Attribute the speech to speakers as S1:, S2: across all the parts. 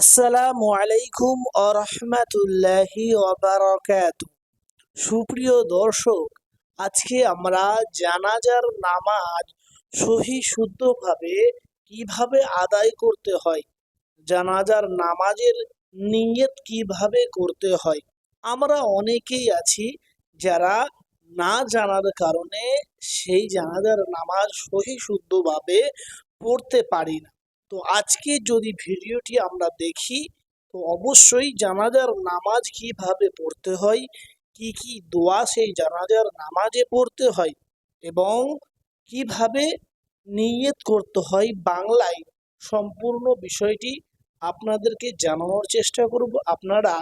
S1: আসসালামু আলাইকুম আরহামাতুল্লাহি ওবারাকাত সুপ্রিয় দর্শক, আজকে আমরা জানাজার নামাজ সহি শুদ্ধভাবে কীভাবে আদায় করতে হয়, জানাজার নামাজের নিয়ত কীভাবে করতে হয়। আমরা অনেকেই আছি যারা না জানার কারণে সেই জানাজার নামাজ সহি শুদ্ধভাবে পড়তে পারি না। তো আজকে যদি ভিডিওটি আমরা দেখি, তো অবশ্যই জানাজার নামাজ কীভাবে পড়তে হয়, কি কি দোয়া সেই জানাজার নামাজে পড়তে হয় এবং কীভাবে নিয়ত করতে হয় বাংলায় সম্পূর্ণ বিষয়টি আপনাদেরকে জানানোর চেষ্টা করব। আপনারা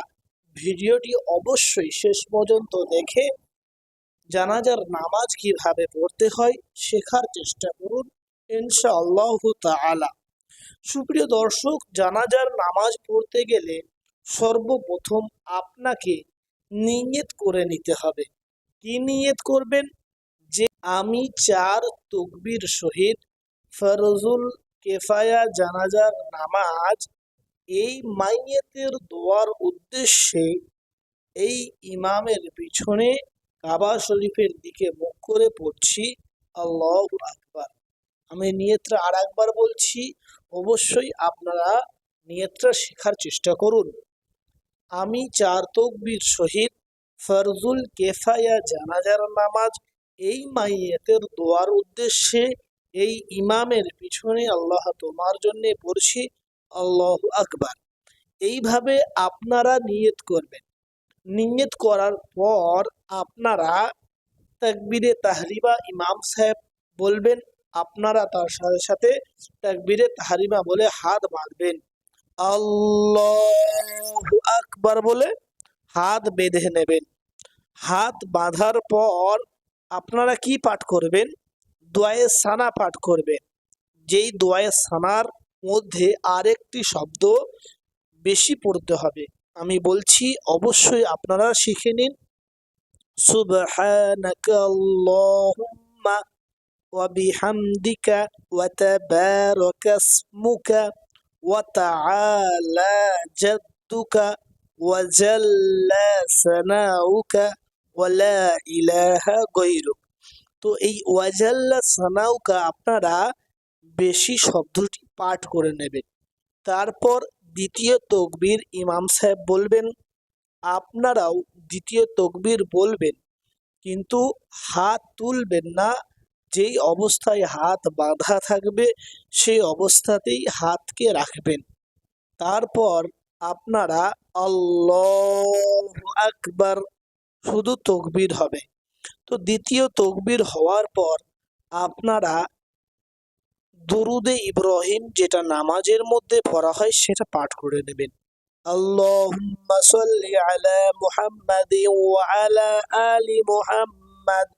S1: ভিডিওটি অবশ্যই শেষ পর্যন্ত দেখে জানাজার নামাজ কীভাবে পড়তে হয় শেখার চেষ্টা করুন। ইনশাআল্লাহ তাআলা। সুপ্রিয় দর্শক, জানাজার নামাজ পড়তে গেলে সর্বপ্রথম আপনাকে নিয়ত করে নিতে হবে। কি নিয়ত করবেন? যে আমি চার তকবির সহিত ফরজুল কেফায়া, জানাজার নামাজ এই মাইয়েতের দোয়ার উদ্দেশ্যে এই ইমামের পিছনে কাবা শরীফের দিকে মুখ করে পড়ছি। আল্লাহ আকবার। আমি নিয়তটা আর একবার বলছি, অবশ্যই আপনারা নিয়তটা শেখার চেষ্টা করুন। আমি চার তকবির সহিত ফরজুল কেফায়া জানাজার নামাজ, এই মাইয়েতের দোয়ার উদ্দেশ্যে এই ইমামের পিছনে আল্লাহ তোমার জন্য পড়ছি, আল্লাহ আকবার। এইভাবে আপনারা নিয়ত করবেন। নিয়ত করার পর আপনারা তাকবিরে তাহরিবা ইমাম সাহেব বলবেন আপনারা তার সাথে সাথে তাকবিরে তাহরিমা বলে হাত বাঁধবেন। আল্লাহ আকবার বলে হাত বেঁধে নেবেন। হাত বাঁধার পর আপনারা কি পাঠ করবেন? দোয়ে সানা পাঠ করবেন। যেই দোয়ে সানার মধ্যে আরেকটি শব্দ বেশি পড়তে হবে। আমি বলছি, অবশ্যই আপনারা শিখে নিন। সুবহানাকা ইসমুকা ওয়া তাআলা জাদ্দুকা ওয়া জাল্লা সানাউকা ওয়া ইলাহা গায়রুক তো এই ওয়াজাল্লা সানাউকা আপনারা বেশি শব্দটি পাঠ করে নেবেন। তারপর দ্বিতীয় তকবীর ইমাম সাহেব বলবেন, আপনারাও দ্বিতীয় তকবীর বলবেন, কিন্তু হাত তুলবেন না যেই অবস্থায় হাত বাঁধা থাকবে, সেই অবস্থাতেই হাতকে রাখবেন। তারপর আপনারা আল্লাহ আকবার শুধু তকবির হবে। তো দ্বিতীয় তকবির হওয়ার পর আপনারা দরুদে ইব্রাহিম যেটা নামাজের মধ্যে পড়া হয়, সেটা পাঠ করে নেবেন। আল্লাহ সাল্লি আলা মুহাম্মাদি ওয়া আলা আলি মুহাম্মাদ।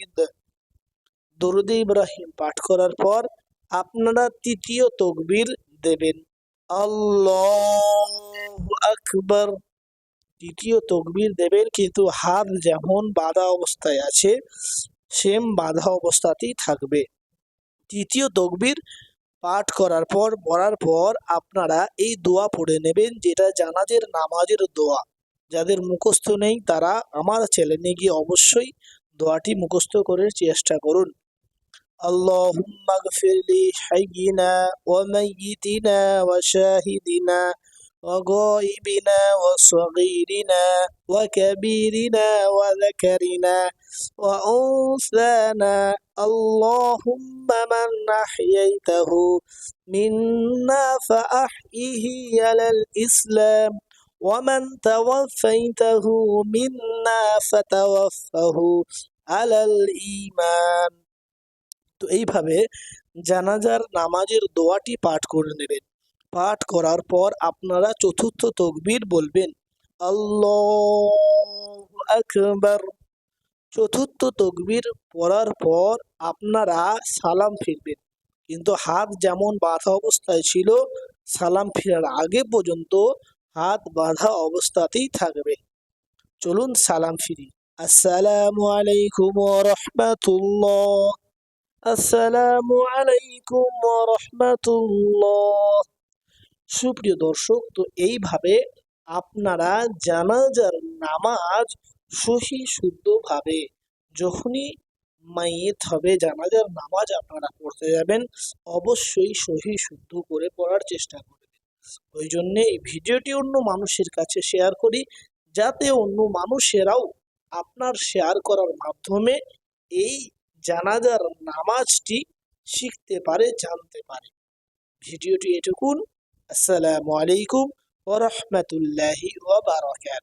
S1: দরুদ ইব্রাহিম পাঠ করার পর আপনারা তৃতীয় তকবির দেবেন। আল্লাহ আকবর। তৃতীয় তকবির দেবেন কিন্তু হাত যেমন বাঁধা অবস্থায় আছে, সেম বাঁধা অবস্থাতেই থাকবে। তৃতীয় তকবির পাঠ করার পর, পড়ার পর আপনারা এই দোয়া পড়ে নেবেন, যেটা জানাজের নামাজের দোয়া। যাদের মুখস্থ নেই, তারা আমার চ্যানেলে গিয়ে অবশ্যই দোয়াটি মুখস্থ করে চেষ্টা করুন। اللهم اغفر لي حينا وميتنا وشاهدنا وغائبنا وصغيرنا وكبيرنا وذكرنا وأنثانا اللهم من أحييته منا فأحيه على الإسلام ومن توفيته منا فتوفه على الإيمان তো এইভাবে জানাজার নামাজের দোয়াটি পাঠ করে নেবেন। পাঠ করার পর আপনারা চতুর্থ তকবির বলবেন, আল্লাহ চতুর্থ তকবির পড়ার পর আপনারা সালাম ফিরবেন। কিন্তু হাত যেমন বাঁধা অবস্থায় ছিল, সালাম ফেরার আগে পর্যন্ত হাত বাঁধা অবস্থাতেই থাকবে। চলুন সালাম ফিরি। আসসালামু আলাইকুম রহমাতুল্লাহ। আসসালামু আলাইকুম রহমাতুল্লাহ সুপ্রিয় দর্শক, তো এইভাবে আপনারা জানাজার নামাজ সহি শুদ্ধভাবে যখনই মাইয়েত হবে, জানাজার নামাজ আপনারা পড়তে যাবেন, অবশ্যই সহি শুদ্ধ করে পড়ার চেষ্টা করবেন। ওই জন্যে এই ভিডিওটি অন্য মানুষের কাছে শেয়ার করি, যাতে অন্য মানুষেরাও আপনার শেয়ার করার মাধ্যমে এই জানাজার নামাজটি শিখতে পারে জানতে পারে। ভিডিওটি এটুকুন। আসসালামু আলাইকুম ওরহমতুল্লাহি ওবারাকাত